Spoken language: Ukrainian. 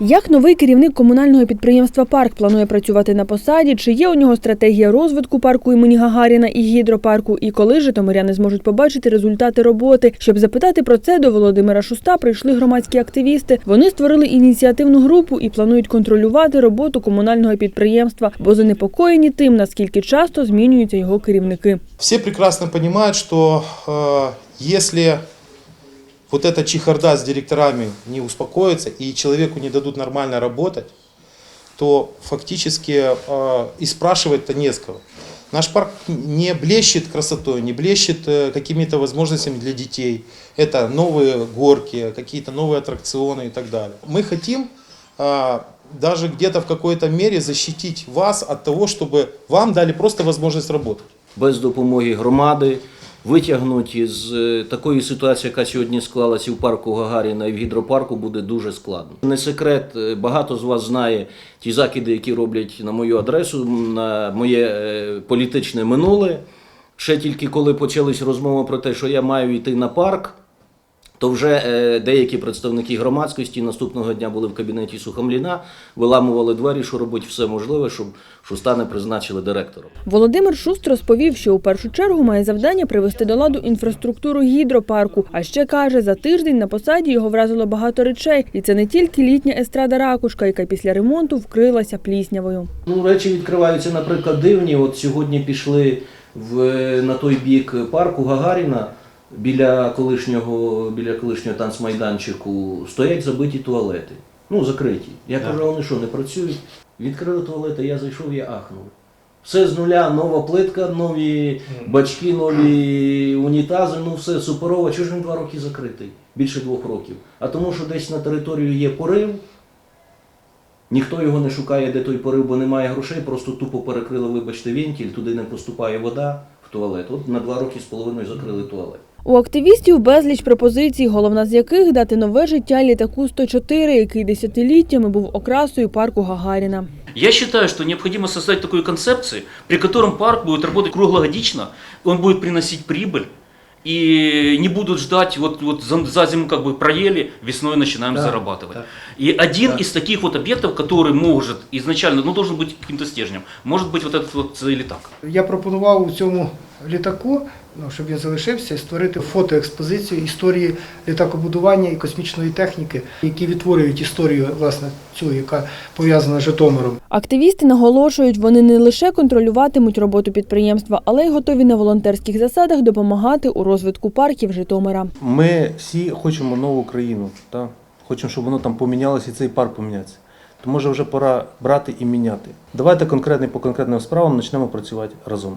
Як новий керівник комунального підприємства Парк планує працювати на посаді? Чи є у нього стратегія розвитку парку імені Гагаріна і гідропарку? І коли житомиряни зможуть побачити результати роботи? Щоб запитати про це, до Володимира Шуста прийшли громадські активісти. Вони створили ініціативну групу і планують контролювати роботу комунального підприємства, бо занепокоєні тим, наскільки часто змінюються його керівники. Все прекрасно понимают, что э, если вот эта чехарда с директорами не успокоится и человеку не дадут нормально работать, то фактически э, и спрашивать-то не с кого. Наш парк не блещет красотой, не блещет э, какими-то возможностями для детей. Это новые горки, какие-то новые аттракционы и так далее. Мы хотим э, даже где-то в какой-то мере защитить вас от того, чтобы вам дали просто возможность работать. без допомоги громади витягнути з е, такої ситуації, яка сьогодні склалася в парку Гагаріна і в гідропарку, буде дуже складно. Не секрет, е, багато з вас знає ті закиди, які роблять на мою адресу, на моє е, політичне минуле. Ще тільки коли почались розмови про те, що я маю йти на парк, то вже е, деякі представники громадськості наступного дня були в кабінеті Сухомліна, виламували двері, що робить все можливе, щоб Шуста не призначили директором. Володимир Шуст розповів, що у першу чергу має завдання привести до ладу інфраструктуру гідропарку. А ще каже, за тиждень на посаді його вразило багато речей, і це не тільки літня естрада ракушка, яка після ремонту вкрилася пліснявою. Ну, речі відкриваються, наприклад, дивні. От сьогодні пішли в, на той бік парку Гагаріна. Біля колишнього, біля колишнього танцмайданчику стоять забиті туалети. Ну, закриті. Я кажу, вони що, не працюють? Відкрили туалети, я зайшов, я ахнув. Все з нуля, нова плитка, нові бачки, нові унітази, ну все суперово. Чого ж він два роки закритий? Більше двох років. А тому, що десь на територію є порив, Ніхто його не шукає, де той порив, бо немає грошей, просто тупо перекрили, вибачте, вентиль, туди не поступає вода в туалет. От на два роки з половиною закрили туалет. У активістів безліч пропозицій, головна з яких дати нове життя літаку 104, який десятиліттями був окрасою парку Гагаріна. Я считаю, что необходимо создать такую концепцию, при котором парк будет работать круглогодично, он будет приносить прибыль, и не будут ждать, вот, вот за, за зиму как бы проели, весной начинаем Да, зарабатывать. да. И один Да. из таких вот объектов, который может изначально, ну должен быть каким-то стержнем, может быть вот этот вот летак. Я пропонував у цьому літаку, ну, щоб він залишився, і створити фотоекспозицію історії літакобудування і космічної техніки, які відтворюють історію власне цю, яка пов'язана з Житомиром. Активісти наголошують, вони не лише контролюватимуть роботу підприємства, але й готові на волонтерських засадах допомагати у розвитку парків Житомира. Ми всі хочемо нову країну, та? хочемо, щоб воно там помінялося і цей парк помінявся. То може вже пора брати і міняти. Давайте конкретно по конкретним справам почнемо працювати разом.